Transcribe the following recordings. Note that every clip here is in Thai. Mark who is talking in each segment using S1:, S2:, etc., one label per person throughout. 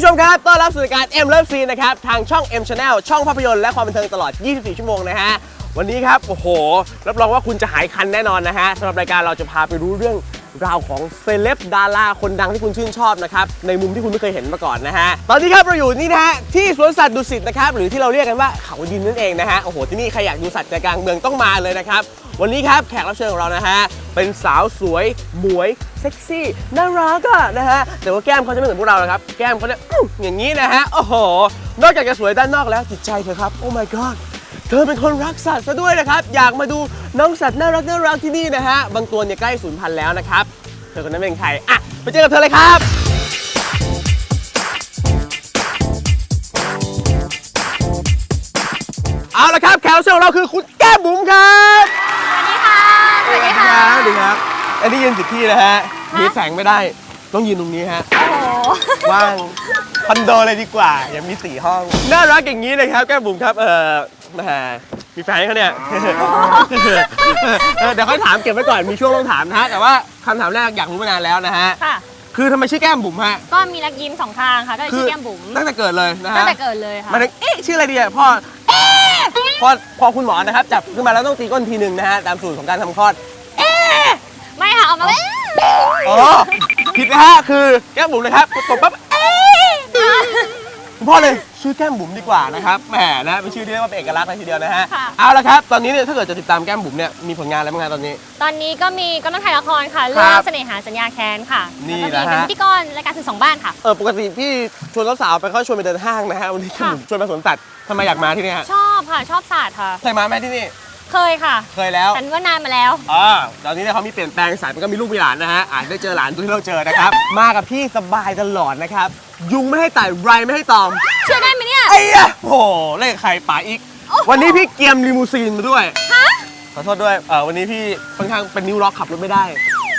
S1: ผู้ชมครับ ต้อนรับสู่รายการ M Love Scene นะครับ ทางช่อง M Channel ช่องภาพยนตร์และความบันเทิงตลอด 24 ชั่วโมงนะฮะ วันนี้ครับ โอ้โห รับรองว่าคุณจะหายคันแน่นอนนะฮะสำหรับรายการเราจะพาไปรู้เรื่องราวของเซเลบดาราคนดังที่คุณชื่นชอบนะครับ ในมุมที่คุณไม่เคยเห็นมาก่อนนะฮะ ตอนนี้ครับเราอยู่นี่นะฮะ ที่สวนสัตว์ดุสิตนะครับ หรือที่เราเรียกกันว่าเขาดินนั่นเองนะฮะ โอ้โห ที่นี่ใครอยากดูสัตว์ใจกลางเมืองต้องมาเลยนะครับ วันนี้ครับแขกรับเชิญของเรานะฮะ เป็นสาวสวยหมวย เซ็กซี่น่ารักอะนะฮะแต่ว่าแก้มเขาจะไม่เหมือนพวกเรานะครับ แก้มเขาเนี่ยอื้ออย่างนี้นะฮะโอ้โหนอกจากจะสวยด้านนอกแล้วจิตใจเธอครับโอ้ my god เธอเป็นคนรักสัตว์ซะด้วยนะครับ อยากมาดูน้องสัตว์น่ารักน่ารักที่นี่นะฮะบางตัวเนี่ยใกล้สูญพันธุ์แล้วนะครับเธอคนนั้นเป็นใครอะไปเจอกับเธอเลยครับ เอาละครับแขกรับเชิญของเราคือคุณแก้มบุ๋มครับ
S2: สวัสดีค่ะ สวัสดีค่ะ
S1: สวัสดีครับ อันนี้ยืนผิดที่นะฮะมีแสงไม่ได้ ต้องยืนตรงนี้ฮะ
S2: โอ้โห
S1: ว่างคอนโดเลยดีกว่ายังมีสี่ห้อง น่ารักอย่างนี้เลยครับ แก้มบุ๋มครับ เออแหมมีแฟนเขาเนี่ยเออเดี๋ยวค่อยถามเก็บไว้ก่อน มีช่วงต้องถามนะฮะ แต่ว่าคำถามแรกอยากรู้มานานแล้วนะฮะ
S2: ค่ะ
S1: คือทำไมชื่อแก้มบุ๋มฮะ
S2: ก็มีรักยิ้มสองข้างค่ะ ก็เลยชื่อแก้มบุ๋ม
S1: ตั้งแต่เกิดเลยนะฮะ
S2: ตั้งแต่เกิดเลยค่ะ
S1: หมายถึงเอ๊ะชื่ออะไรดีอะพ่อเอ๊ะพอพอคุณหมอนะครับจับขึ้นมาแล้วต้องตีก้นทีหนึ่งนะฮะตามสูตรของการทำคลอด
S2: ไม่ค่ะ เอามาเลย
S1: อ๋อผิดนะฮะคือแก้มบุ๋มนะครับกดปั๊บเอ๊ะคุณพ่อเลยชื่อแก้มบุ๋มดีกว่านะครับแหมนะเป็นชื่อที่เรียกว่าเป็นเอกลักษณ์เลยทีเดียวนะฮะ
S2: ค่ะ
S1: เอาละครับตอนนี้เนี่ยถ้าเกิดจะติดตามแก้มบุ๋มเนี่ยมีผลงานอะไรบ้างฮะตอนนี้
S2: ตอนนี้ก็มีก็ต้องถ่ายละครค่ะเรื่
S1: ค
S2: อง
S1: รับ
S2: เสน่หาสัญญาแค้นค่ะ
S1: นี่
S2: แล้วก็มี
S1: นะฮะ
S2: เป็นพิธีกรรายการสื่อสองบ้านค่ะ
S1: เออปกติพี่ชวนสาวๆไปเขาชวนไปเดินห้างนะฮะวันนี้แก้มบุ๋มชวนมาสวนสัตว์ทำไมอยากมาที่นี่ฮะ
S2: ชอบค่ะชอบศาสตร์ค่ะ
S1: เคยมาไหมที่นี่
S2: เคยค่ะ
S1: เคยแล้ว
S2: แต่ว่านานมาแล้ว
S1: อ่าตอนนี้เนี่ยเขามีเปลี่ยนแปลงสายมันก็มีลูกมีหลานนะฮะอาจได้เจอหลานตัวที่เราเจอนะครับ มากับพี่สบายตลอดนะครับ ยุงไม่ให้ไต่ไรไม่ให้ตอม
S2: เชื่อได้ไหมเนี่ย
S1: ไอ้ยะโอ้โหเล่นกับใครป๋าอีก วันนี้พี่เกียมลิมูซีนมาด้วยขอโทษด้วยเออวันนี้พี่ค่อนข้างเป็นนิ้วล็อกขับรถไม่ได้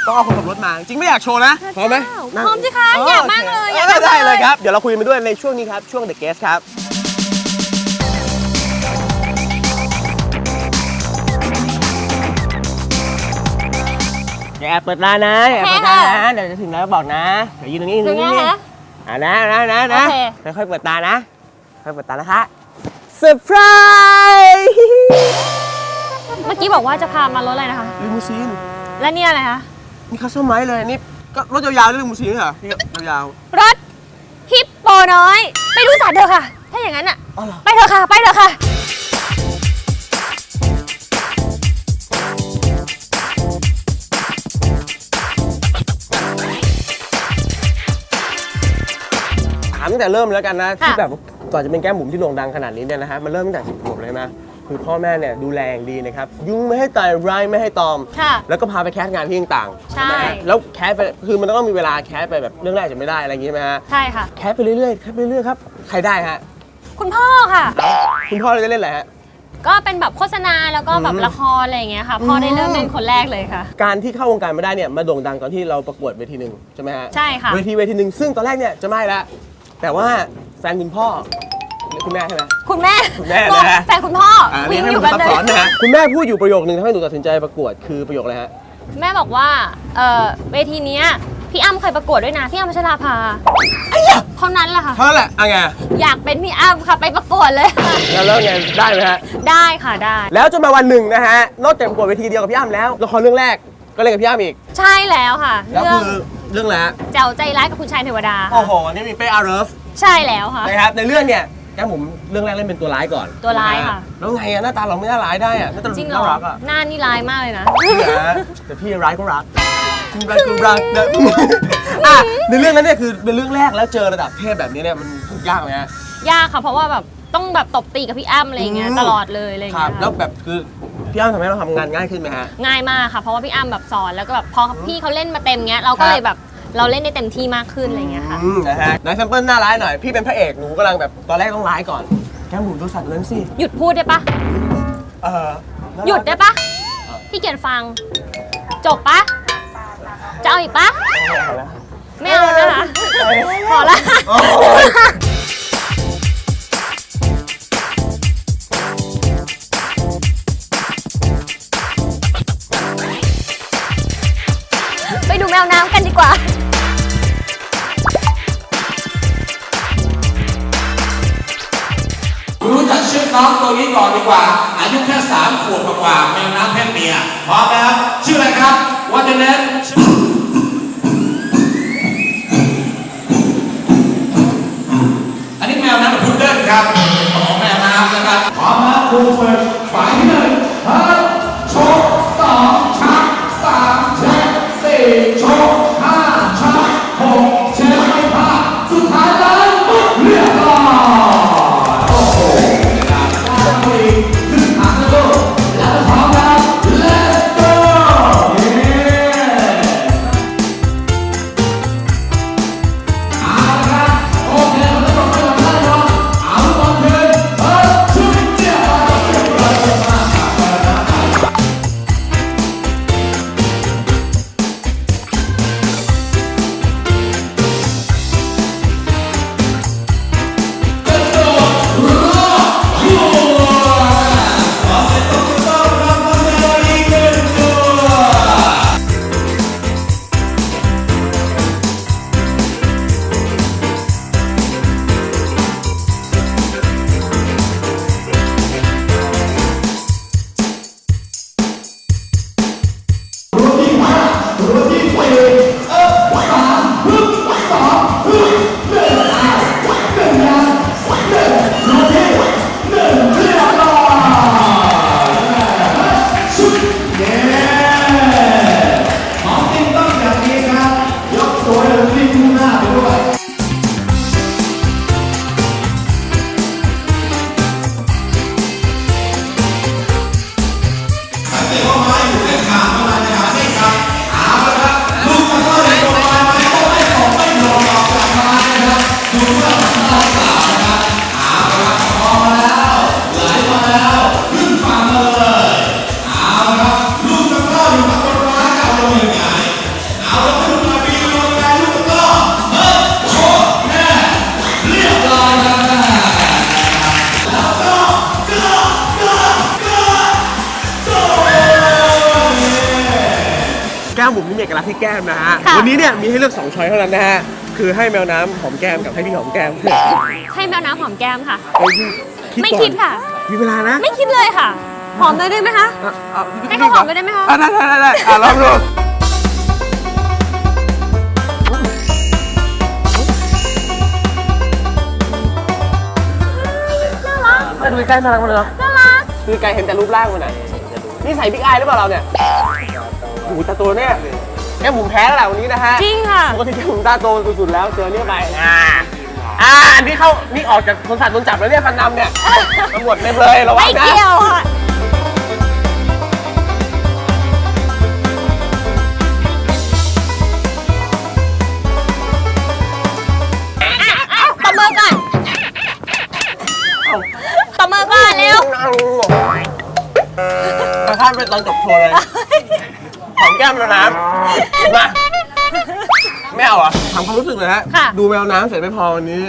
S1: ต้องเอาคนขับรถมา จริงไม่อยากโชว์นะพร้อมไหมนั่ง
S2: พร้อมสิคะอยากมากเลย
S1: โค
S2: อยากมากเลย
S1: ได้เลยครับ เดี๋ยวเราคุยกันไปด้วยในช่วงนี้ครับ ช่วง The Guest ครับ แอบเปิดร้านนะอย่าแอบเปิดร้านนะเดี๋ยวจะถึงแล้วบอกนะเดี๋ยวยืนตรงนี้
S2: ถึง
S1: นี่
S2: แล้ว
S1: นี่
S2: คะ
S1: อ่านะนะนะนะ
S2: โอเค
S1: ค่อยๆเปิดตานะค่อยๆเปิดตานะคะเซอร์ไพรส์
S2: เมื่อกี้บอกว่าจะพามารถอะไรนะคะ
S1: ลิมูซีน
S2: และเนี่ยอะไรคะ
S1: นี่คัสตอมไมซ์เลยนี่ก็รถยาวๆนี่ลิมูซีนเหรอนี่ยาว
S2: รถฮิปโปน้อย ไปดูสัตว์เถอะค่ะ ถ้าอย่างนั้นอะ
S1: ๆอ๋อเหรอ
S2: ไปเถอะค่ะ ไปเถอะค่ะ
S1: แต่เริ่มแล้วกันนะ
S2: ค่ะ
S1: ที่แบบก่อนจะเป็นแก้มบุ๋มที่โด่งดังขนาดนี้เนี่ยนะฮะมันเริ่มตั้งแต่สิบขวบเลยนะคือพ่อแม่เนี่ยดูแลอย่างดีนะครับ ยุงไม่ให้ไต่ไรไม่ให้ตอม
S2: ค่ะ
S1: แล้วก็พาไปแคสงานที่ต่างๆ
S2: ใช่
S1: ไหมฮะแล้วแคสไปคือมันต้องมีเวลาแคสไปแบบเรื่องแรกจะไม่ได้อะไรอย่างงี้ใช่ไหมฮะ
S2: ใช่ค่ะ
S1: แคสไปเรื่อยๆแคสไปเรื่อยๆครับใครได้ฮะ
S2: คุณพ่อค่ะ
S1: คุณพ่อเลยได้เล่นอะไรฮะ
S2: ก็เป็นแบบโฆษณาแล้วก็แบบ
S1: อืม
S2: ละครอะไรอย่างเงี้ยค่ะพ่อได้เริ่มเล่นคนแรกเลยค่ะ
S1: การที่เข้าวงการมาได้เนี่ยมาโด่งดังตอนที่เราประกวดเวทีหนึ่งใช่ไหมฮะ
S2: ใช่ค่ะ
S1: เวทีเวทีหนึ่งซึ่งตอนแรกเนี่ยจะไม่ละ แต่ว่าแฟนคุณพ่อหรือคุณแม่ใช่ไหม
S2: คุณแม่
S1: คุณแม่
S2: บอก
S1: นะฮะ
S2: แฟนคุณพ่อ
S1: อ่า
S2: วิ่
S1: เรีย
S2: ง
S1: กให้
S2: อ
S1: ผ
S2: ยู่
S1: ม
S2: กัน
S1: ซับ
S2: เลย
S1: ซ้อนนะฮะคุณแม่พูดอยู่ประโยคนึงทำให้หนูตัดสินใจประกวดคือประโยคอะไรฮะ
S2: แม่บอกว่าเออเวทีเนี้ยพี่อ้ำเคยประกวดด้วยนะพี่อ้ำพัชราภาเท่านั้นแหละค่ะ
S1: เท่านั้นแหละอะไง
S2: อยากเป็นพี่อ้ำค่ะไปประกวดเลยค่ะ
S1: แล้วแล้วไงได้ไหมฮะ
S2: ได้ค่ะได้
S1: แล้วจนมาวันหนึ่งนะฮะ นอกจากประกวดเวทีเดียวกับพี่อ้ำแล้วละครเรื่องแรกก็เล่นกับพี่อ้ำอีก
S2: ใช่แล้วค่ะ
S1: แล้ว
S2: เรื่อง
S1: คือ เรื่องอะไรฮะ
S2: เจ้าใจร้ายกับคุณชายเทวดา
S1: โอ้โหอันนี่มีเป้อาร์เรฟ
S2: ใช่แล้วค่ะ
S1: นะครับในเรื่องเนี่ยแก้มผมเรื่องแรกเล่นเป็นตัวร้ายก่อน
S2: ตัวร้ายค่ะ
S1: แล้วไงอะหน้าตาเราไม่น่าร้ายได้อะหน้าตา
S2: จริงเหร
S1: น่า
S2: อ
S1: รักอะ
S2: หน้านี่ร้ายมากเลยนะ
S1: พี่นะแต่พี่ร้ายก็รักคุณร้ายก็รักนะอะในเรื่องนั้นเนี่ยคือเป็นเรื่องแรกแล้วเจอระดับเทพแบบนี้เนี่ยมันยากไหมฮะ
S2: ยากค่ะเพราะว่าแบบต้องแบบตบตีกับพี่อ้ำอะไรอย่างเงี้ย
S1: อืม
S2: ตลอดเลยอะไรอย่าง
S1: ครั
S2: เงี้
S1: บ
S2: ย
S1: แล้ว
S2: ค่ะ
S1: แบบคือ พี่อ้ำทำให้เราทำงานง่ายขึ้นไหมฮะ
S2: ง่ายมากค่ะ เพราะว่าพี่อ้ำแบบสอนแล้วก็แบบพอพี่เขาเล่นมาเต็มเงี้ยเราก็
S1: ครับ
S2: เลยแบบเราเล่นได้เต็มที่มากขึ้นอะไรอย่างเงี้ยค่ะ
S1: อืมนะฮะนายแซมเปิลหน้าร้ายหน่อย พี่เป็นพระเอกหนูกำลังแบบตอนแรกต้องร้ายก่อน แก้มหมุนตัวสัตว์นั้นสิ
S2: หยุดพูดได้ปะ
S1: เออ
S2: หยุดได้ปะพี่เกียรฟัง จบปะจะเอาอีกปะ
S1: เอาละ
S2: ไม่เอานะคะพอละ
S1: โอ้ย
S2: เอน้ำกันดีกว่า รู้จักชื่อ
S3: น้องตัวนี้ก่อนดีกว่า อายุแค่สามขวบกว่าแมวน้ำแพศเมียพร้อมไหมครับ ชื่ออะไรครับวันเดนเนอันนี้แมวน้ำพุดเดิ้ลครับของแมวน้ำนะครับพร้อมนะครูเฟิร์นฝ่าย
S1: แก้มนะฮะ
S2: ค่ะ
S1: วันนี้เนี่ยมีให้เลือก2ช้อยเท่านั้นนะฮะ คือให้แมวน้ำหอมแก้มกับให้พี่หอมแก้ม
S2: ให้แมวน้ำหอมแก้มค่ะ
S1: ไปคิด
S2: ไม่
S1: ก่อน
S2: คิดค่ะ
S1: มีเวลานะ
S2: ไม่คิดเลยค่ะ หอมเลยได้ไหมคะ
S1: อะอะ
S2: ให้เขาหอมไปได้ไหมคะ
S1: อะได้ได้ได้ได้อะลองดูมาดูใกล้ๆน่ารักมากเลยเนาะ
S2: น่ารัก
S1: คือไกลเห็นแต่รูปร่างมันไหนนี่ใส่บิ๊กอายหรือเปล่าเราเนี่ยโอ้โหตาโตเนี่ย แก้มบุ๋มแพ้แล้วแหละวันนี้นะฮะ
S2: จริงค่ะ
S1: ปกติแก้มบุ๋มตาโตสุดๆแล้วเจอเนี่ยไปอ่าอ่าอันนี้เข้านี่ออกจากคนสัตว์โดนจับแล้วเนี่ยฟันดำเนี่ยตำรวจเต็มเลยระวั
S2: ไม่
S1: งนะ
S2: เกี่ยวค่ะตบมือก่อนตบมือก่อนเร็ว
S1: กระทั่งเป็นตอนจบโชว์เลย หอมแก้มแล้วน้ำมาไม่เอาเหรอะถามความรู้สึกหน่อยฮะ
S2: ค่ะ
S1: ดูแมวน้ำเสร็จไม่พอวันนี้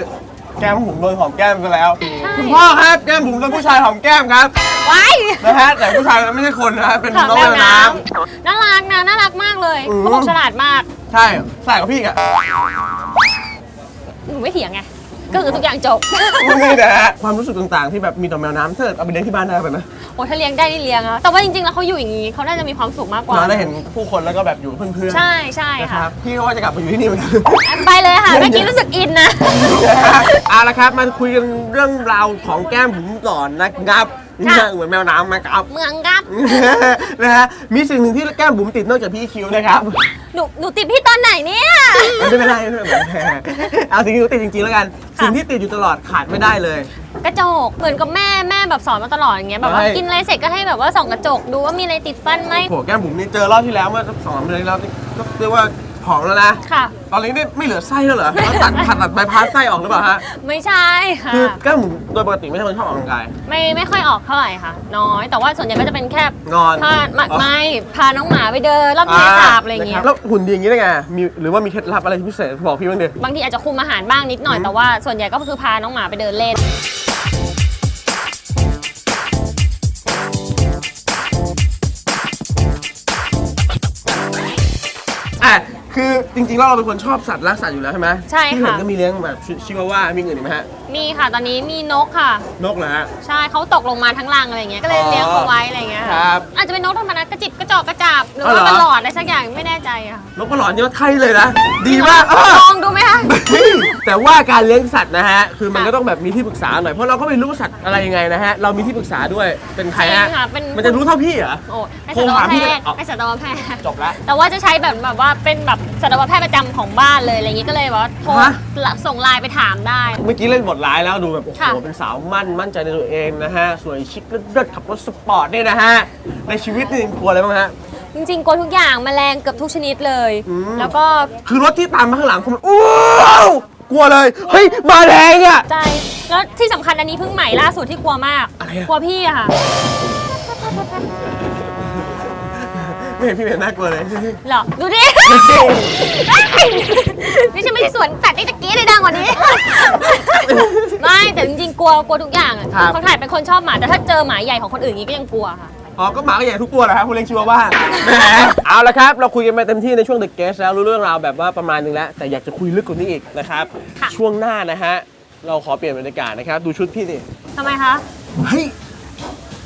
S1: แก้มผมโดนหอมแก้มไปแล้ว คุณพ่อครับแก้มผมโดนผู้ชายหอมแก้มครับ
S2: ไว้
S1: นะฮะแต่ผู้ชายนั้นไม่ใช่คนนะฮะเป็น
S2: ค่ะ
S1: น้อง
S2: แม
S1: แม
S2: ว
S1: ว
S2: น้
S1: น้ำ
S2: น่ารักนะ น่ารักมากเลย
S1: อืม
S2: เขาบอกฉลาดมากำ
S1: ใช่ใส่กับพี่อีกอะ
S2: หนูไม่เถียงไง ก็คือทุกอย่างจบ
S1: นี่นะฮะความรู้สึกต่างๆ ที่แบบมีต่อแมวน้ำถ้าเกิดเอาไปเลี้ยงที่บ้านได้ไหมนะ
S2: โอ้ถ้าเลี้ยงได้นี่เลี้ยงอะแต่ว่าจริงๆ แล้วเขาอยู่อย่างนี้เขาน่าจะมีความสุขมากกว่า
S1: เราได้เห็นผู้คนแล้วก็แบบอยู่กับเพื่อนๆ
S2: ใช่ใช่
S1: นะค
S2: ค่ะ
S1: รับพี่ก็ว่าจะกลับมาอยู่ที่นี่เหมือนกัน
S2: ไปเลยค่ะเมื่อกี้รู้สึกอินนะ
S1: เอาละครับมาคุยกันเรื่องราวของแก้มบุ๋มก่อนนะครับนี่นะเหมือนแมวน้ำนะครับ
S2: เมืองกับ
S1: นะฮะมีสิ่งหนึ่งที่แก้มบุ๋มติดนอกจากพี่คิวนะครับ
S2: หนูหนูติดพี่ตอนไหนเนี่ย
S1: ไม่เป็นไรไม่เป็นไรเอาสิ่งที่หนูติดจริงๆแล้วกัน สิ่งที่ติดอยู่ตลอดขาดไม่ได้เลย
S2: กระจกเหมือนกับแม่แม่แบบสอนมาตลอดอย่างเงี้ยแบบว่า
S1: ใช่
S2: กินอะไรเสร็จก็ให้แบบว่าส่องกระจกดูว่ามีอะไรติดฟันไหม
S1: โหแก้มบุ๋มนี่เจอรอบที่แล้วเมื่อสองสามเดือนที่แล้วนี่ก็เรียกว่า ผอมแล้วนะ
S2: ค่ะ
S1: ตอนนี้นี่ไม่เหลือไส้แล้วเหรอแล้วตัดผัดตัดใบพัดไส้ออกหรือเปล่าฮะ
S2: ไม่ใช่ค่ะ
S1: คือแก้มบุ๋มโดยปกติไม่ใช่คนชอบออกกำลังกาย
S2: ไม่ไม่ค่อยออกเท่าไหร่ค่ะ น้อย แต่ว่าส่วนใหญ่ก็จะเป็นแค่
S1: นอน
S2: พาไม่
S1: อ๋อ
S2: ไม่พาน้องหมาไปเดินรอบทะเลสาบอะไรอย่างเงี้
S1: น
S2: ย
S1: คบแล้วหุ่นดีอย่างนี้ได้ไง มีหรือว่ามีเคล็ดลับอะไรพิเศษบอกพี่บ้างดิ
S2: บางทีอาจจะคุมอาหารบ้างนิดหน่อยแต่ว่าส่วนใหญ่ก็คือพาน้องหมาไปเดินเล่น
S1: อะ คือจริงๆแล้วเราเป็นคนชอบสัตว์รักสัตว์อยู่แล้วใช่ไหม
S2: ใช่
S1: ที่เห็น
S2: ค่ะ
S1: ก็มีเลี้ยงแบบชิชิวาว่ามีอื่นอีกไหมฮะ
S2: มีค่ะตอนนี้มีนกค่ะ
S1: นกเหรอฮะ
S2: ใช่เขาตกลงมาทั้งรังอะไรเงี้ยก็เลย
S1: อ๋อ
S2: เลี้ยงเขาไว้อะไรเงี้ย
S1: ครับ
S2: อาจจะเป็นนกธรรมดากระจิบกระจอกกระจับหรือ
S1: อ๋อ
S2: ว่า
S1: เหรอ
S2: กระหลอดอะไรสักอย่างไม่แน่ใจอะค่ะ
S1: นกกระหลอนนี่ว่าไทยเลยนะ ดีมากเออ
S2: ลองดูไหมคะ
S1: เฮ้ยแต่ว่าการเลี้ยงสัตว์นะฮะ คือมัน
S2: ค่ะ
S1: ก็ต้องแบบมีที่ปรึกษาหน่อยเพราะเราก็ไม่รู้ว่าสัตว์อะไรยังไงนะฮะ เรามีที่ปรึกษาด้วยเป็นใครฮะ
S2: จริงค่ะเป็น
S1: มันจะรู้เท่าพี่เหรอ
S2: โอ้ให้
S1: โทร
S2: สัตว
S1: หาพี่
S2: แพ
S1: เลย
S2: ทย์
S1: เอา
S2: ให้สัตวแพทย์
S1: จบละ
S2: แต่ว่าจะใช้แบบแบบว่าเป็นแบบสัตวแพทย์ประจำของบ้านเลยอะไรอย่างงี้ก็เลยว่าโทร
S1: ฮะ
S2: ส่งไลน์ไปถามได้
S1: เมื่อกี้เล่นบทร้ายแล้วดูแบบโอ้โห
S2: ค่ะ
S1: เป็นสาวมั่นมั่นใจในตัวเองนะฮะสวยชิคเลิศๆขับรถสปอร์ตเนี่ยนะฮะในชีวิตนี่กลัวอะไรบ้างฮะ
S2: จริงๆกลัวทุกอย่างแมลงเกือบทุกชนิดเลย
S1: อืม
S2: แล้วก็
S1: คือรถที่ตามมาข้างหลังคุณมันอ้าวกลัวเลยเฮ้ยมาแรงอะ
S2: ใจแล้วที่สำคัญอันนี้เพิ่งใหม่ล่าสุดที่กลัวมาก
S1: อะไรอะ
S2: กลัวพี่อะค่ะ
S1: ไม่เห็นพี่เห็นน่ากลัวเลย
S2: เหรอ ดูดิ นี่ฉันไม่ใช่สวนสัตว์ที่ตะกี้เลยดังกว่านี้ ไม่แต่จริงๆกลัวกลัวทุกอย่างอะ
S1: ครับ
S2: เขาถ่ายเป็นคนชอบหมาแต่ถ้าเจอหมาใหญ่ของคนอื่นอย่างงี้ก็ยังกลัวค่ะ
S1: อ๋อ ก็หมาก็ใหญ่ทุกตัวแหละครับคุณเลี้ยงชิวาว่าแหมเอาละครับ เราคุยกันมาเต็มที่ในช่วง The Guest แล้วรู้เรื่องราวแบบว่าประมาณนึงแล้ว แต่อยากจะคุยลึกกว่านี้อีกนะครับ
S2: ค่ะ
S1: ช่วงหน้านะฮะ เราขอเปลี่ยนบรรยากาศนะครับ ดูชุดพี่ดิ
S2: ทำไมคะ
S1: เฮ้ย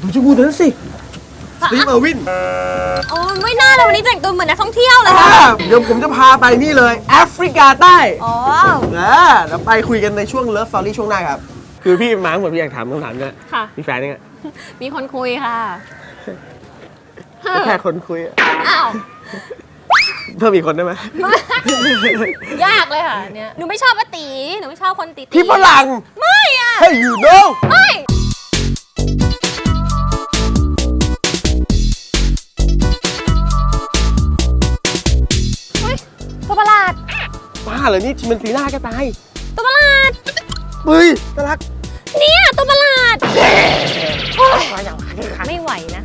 S1: ดูจมูกนั้นสิส ตีฟเออร์วิน
S2: โอ้ไม่น่าเลยวันนี้แต่งตัวเหมือนนักท่องเที่ยวเลย
S1: อ่า
S2: ค่ะ
S1: เดี๋ยวผมจะพาไปนี่เลยแอฟริกาใต้
S2: อ๋อ
S1: นะเดี๋ยวไปคุยกันในช่วงเลิฟ s อรี่ช่วงหน้าครับ คือพี่มาทั้งหมดพี่อยากถามคำถามเนี่ย
S2: ค่ะ
S1: มีแฟนยังไง
S2: มีคนคุยค่ะ
S1: แค่คนคุยอะ
S2: อ้าว
S1: เพิ่มอีกคนได้ไหม
S2: ยากเลยค่ะเนี่ยหนูไม่ชอบป้าตีหนูไม่ชอบคนตีๆ
S1: พี่ฝรั่ง
S2: ไม่อะ
S1: Hey you know
S2: ไม่
S1: เหรอนี่มันตีหน้าแกตาย
S2: ตัวประหลาด
S1: เฮ้ยน่ารัก
S2: เนี่ยตัวประหลาดโอ๊ยไม่ไหวนะ